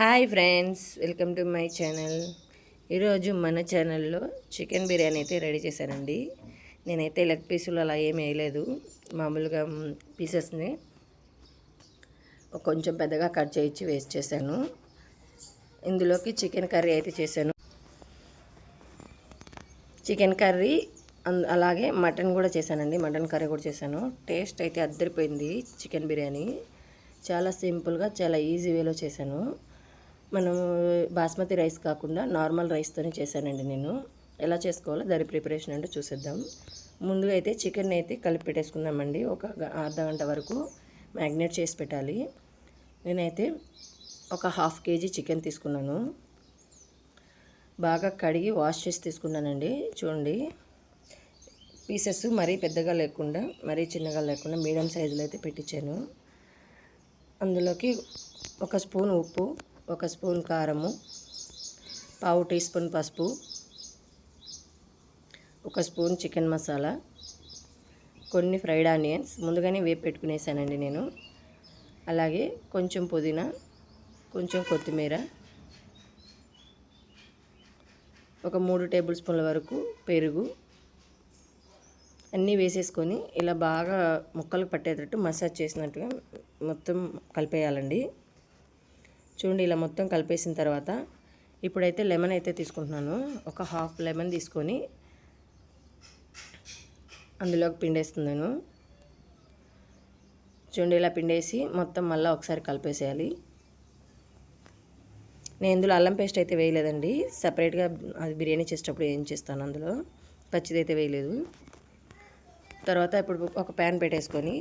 Hi friends welcome to my channel. ఈరోజు మన ఛానల్లో చికెన్ బిర్యానీ అయితే రెడీ చేశానండి. నేనైతే లెగ్ పీసులు అలా ఏమి వేయలేదు. మామూలుగా పీసెస్ని కొంచెం పెద్దగా కట్ చేయించి వేస్ట్ చేశాను. ఇందులోకి చికెన్ కర్రీ అయితే చేశాను. చికెన్ కర్రీ అలాగే మటన్ కూడా చేశానండి. మటన్ కర్రీ కూడా చేశాను. టేస్ట్ అయితే అద్దరిపోయింది చికెన్ బిర్యానీ. చాలా సింపుల్గా చాలా ఈజీ వేలో చేశాను. మనం బాస్మతి రైస్ కాకుండా నార్మల్ రైస్తోనే చేశానండి నేను. ఎలా చేసుకోవాలో దాని ప్రిపరేషన్ అంటే చూసేద్దాం. ముందుగా అయితే చికెన్ అయితే కలిపి పెట్టేసుకుందామండి. ఒక అర్ధగంట అర్ధ గంట వరకు మ్యాగ్నేట్ చేసి పెట్టాలి. నేనైతే ఒక హాఫ్ కేజీ చికెన్ తీసుకున్నాను. బాగా కడిగి వాష్ చేసి తీసుకున్నానండి. చూడండి. పీసెస్ మరీ పెద్దగా లేకుండా మరీ చిన్నగా లేకుండా మీడియం సైజులో అయితే పెట్టించాను. అందులోకి ఒక స్పూన్ ఉప్పు ఒక స్పూన్ కారము పావు టీ స్పూన్ పసుపు ఒక స్పూన్ చికెన్ మసాలా కొన్ని ఫ్రైడ్ ఆనియన్స్. ముందుగానే వేపు పెట్టుకునేసానండి నేను. అలాగే కొంచెం పుదీనా కొంచెం కొత్తిమీర ఒక మూడు టేబుల్ స్పూన్ల వరకు పెరుగు అన్నీ వేసేసుకొని ఇలా బాగా ముక్కలు పట్టేటట్టు మసాజ్ చేసినట్టుగా మొత్తం కలిపేయాలండి. చూడండి ఇలా మొత్తం కలిపేసిన తర్వాత ఇప్పుడైతే లెమన్ అయితే తీసుకుంటున్నాను. ఒక హాఫ్ లెమన్ తీసుకొని అందులోకి పిండేస్తున్నాను. చూడండి ఇలా పిండేసి మొత్తం మళ్ళీ ఒకసారి కలిపేసేయాలి. నేను ఇందులో అల్లం పేస్ట్ అయితే వేయలేదండి. సపరేట్గా అది బిర్యానీ చేసేటప్పుడు ఏం చేస్తాను అందులో? పచ్చిదైతే వేయలేదు. తర్వాత ఇప్పుడు ఒక ప్యాన్ పెట్టేసుకొని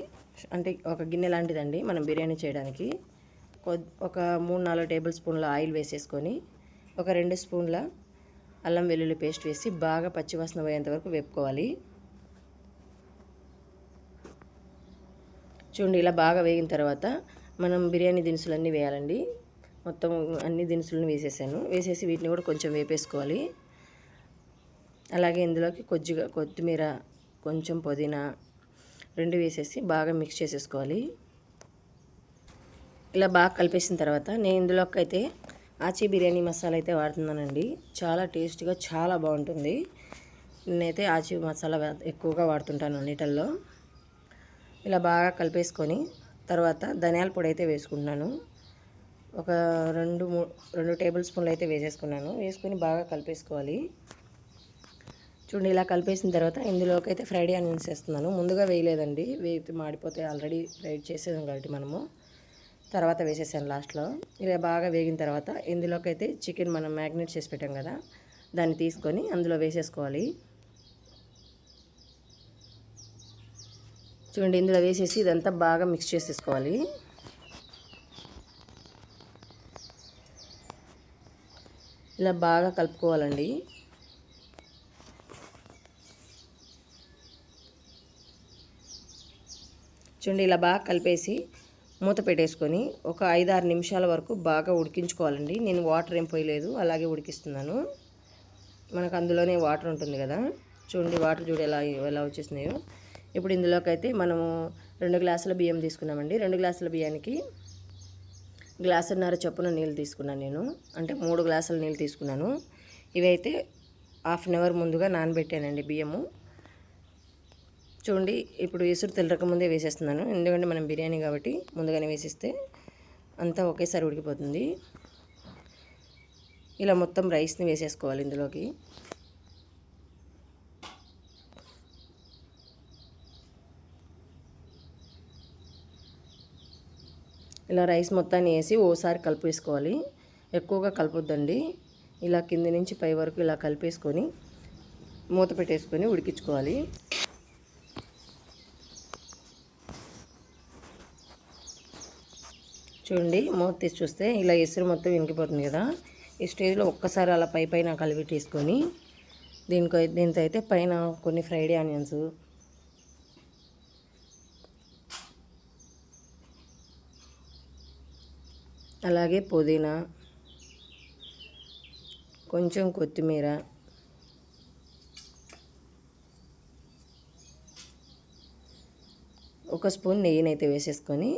అంటే ఒక గిన్నె లాంటిదండి మనం బిర్యానీ చేయడానికి. ఒక మూడు నాలుగు టేబుల్ స్పూన్ల ఆయిల్ వేసేసుకొని ఒక రెండు స్పూన్ల అల్లం వెల్లుల్లి పేస్ట్ వేసి బాగా పచ్చివాసన పోయేంత వరకు వేపుకోవాలి. చూడండి ఇలా బాగా వేగిన తర్వాత మనం బిర్యానీ దినుసులన్నీ వేయాలండి. మొత్తం అన్ని దినుసులను వేసేసాను. వేసేసి వీటిని కూడా కొంచెం వేపేసుకోవాలి. అలాగే ఇందులోకి కొద్దిగా కొత్తిమీర కొంచెం పుదీనా రెండు వేసేసి బాగా మిక్స్ చేసేసుకోవాలి. ఇలా బాగా కలిపేసిన తర్వాత నేను ఇందులోకి అయితే ఆచి బిర్యానీ మసాలా అయితే వాడుతున్నానండి. చాలా టేస్ట్గా చాలా బాగుంటుంది. నేనైతే ఆచి మసాలా ఎక్కువగా వాడుతుంటాను అన్నిటల్లో. ఇలా బాగా కలిపేసుకొని తర్వాత ధనియాల పొడి అయితే వేసుకుంటున్నాను. ఒక రెండు మూ రెండు టేబుల్ స్పూన్లు అయితే వేసేసుకున్నాను. వేసుకొని బాగా కలిపేసుకోవాలి. చూడండి ఇలా కలిపేసిన తర్వాత ఇందులోకి అయితే ఫ్రైడ్ ఆనియన్స్ వేస్తున్నాను. ముందుగా వేయలేదండి. వేయితే మాడిపోతే ఆల్రెడీ ఫ్రైడ్ చేసేదాం కాబట్టి మనము. తర్వాత వేసేసాను లాస్ట్లో. ఇలా బాగా వేగిన తర్వాత ఇందులోకైతే చికెన్ మనం మ్యాగ్నేట్ చేసి పెట్టాం కదా దాన్ని తీసుకొని అందులో వేసేసుకోవాలి. చూడండి ఇందులో వేసేసి ఇదంతా బాగా మిక్స్ చేసేసుకోవాలి. ఇలా బాగా కలుపుకోవాలండి. చూడండి ఇలా బాగా కలిపేసి మూత పెట్టేసుకొని ఒక ఐదు ఆరు నిమిషాల వరకు బాగా ఉడికించుకోవాలండి. నేను వాటర్ ఏం పోయలేదు అలాగే ఉడికిస్తున్నాను. మనకు అందులోనే వాటర్ ఉంటుంది కదా. చూడండి వాటర్ చూడు ఎలా ఎలా వచ్చేసినాయో. ఇప్పుడు ఇందులోకి అయితే మనము రెండు గ్లాసుల బియ్యం తీసుకున్నామండి. రెండు గ్లాసుల బియ్యానికి గ్లాసున్నర చొప్పున నీళ్ళు తీసుకున్నాను నేను. అంటే మూడు గ్లాసుల నీళ్ళు తీసుకున్నాను. ఇవైతే హాఫ్ అన్ అవర్ ముందుగా నానబెట్టానండి బియ్యము. చూడండి ఇప్పుడు ఎసురు తెల్లరక ముందే వేసేస్తున్నాను. ఎందుకంటే మనం బిర్యానీ కాబట్టి ముందుగానే వేసేస్తే అంతా ఒకేసారి ఉడికిపోతుంది. ఇలా మొత్తం రైస్ని వేసేసుకోవాలి ఇందులోకి. ఇలా రైస్ మొత్తాన్ని వేసి ఓసారి కలిపేసుకోవాలి. ఎక్కువగా కలపొద్దండి. ఇలా కింది నుంచి పై వరకు ఇలా కలిపేసుకొని మూత పెట్టేసుకొని ఉడికించుకోవాలి. చూడండి మూత తీసి చూస్తే ఇలా ఎసురు మొత్తం వినికిపోతుంది కదా. ఈ స్టేజ్లో ఒక్కసారి అలా పై పైన కలిపెట్టేసుకొని దీనికి దీంతో అయితే పైన కొన్ని ఫ్రైడ్ ఆనియన్స్. అలాగే పుదీనా కొంచెం కొత్తిమీర ఒక స్పూన్ నెయ్యినైతే వేసేసుకొని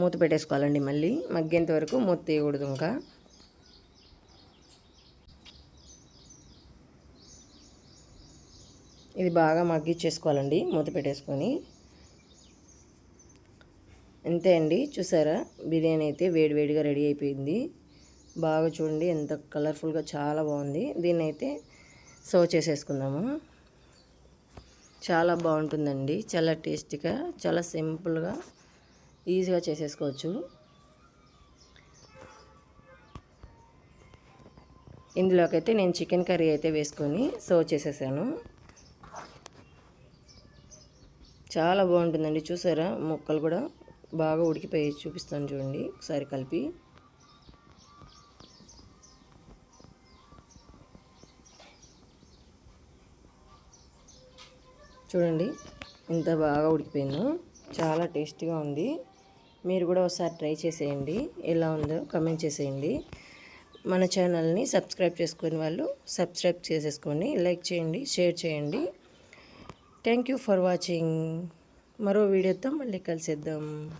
మూత పెట్టేసుకోవాలండి మళ్ళీ. మగ్గేంత వరకు మూత తీయకూడదు ఇంకా. ఇది బాగా మగ్గిచ్చేసుకోవాలండి మూత పెట్టేసుకొని. అంతే అండి చూసారా? బిర్యానీ అయితే వేడివేడిగా రెడీ అయిపోయింది. బాగా చూడండి ఎంత కలర్ఫుల్గా చాలా బాగుంది. దీన్ని అయితే సర్వ్ చేసేసుకుందాము. చాలా బాగుంటుందండి చాలా టేస్టీగా చాలా సింపుల్గా. ఈజీగా చేసేసుకోవచ్చు. ఇందులోకైతే నేను చికెన్ కర్రీ అయితే వేసుకొని సర్వ్ చేసేసాను. చాలా బాగుంటుందండి చూసారా? ముక్కలు కూడా బాగా ఉడికిపోయి చూపిస్తాను చూడండి ఒకసారి కలిపి. చూడండి ఇంత బాగా ఉడికిపోయిందో. చాలా టేస్టీగా ఉంది. మీరు కూడా ఒకసారి ట్రై చేసేయండి. ఎలా ఉందో కమెంట్ చేసేయండి. మన ఛానల్ని సబ్స్క్రైబ్ చేసుకుని వాళ్ళు సబ్స్క్రైబ్ చేసేసుకోండి లైక్ చేయండి షేర్ చేయండి. Thank you for watching. మరో వీడియోతో మళ్ళీ కలిసేద్దాం.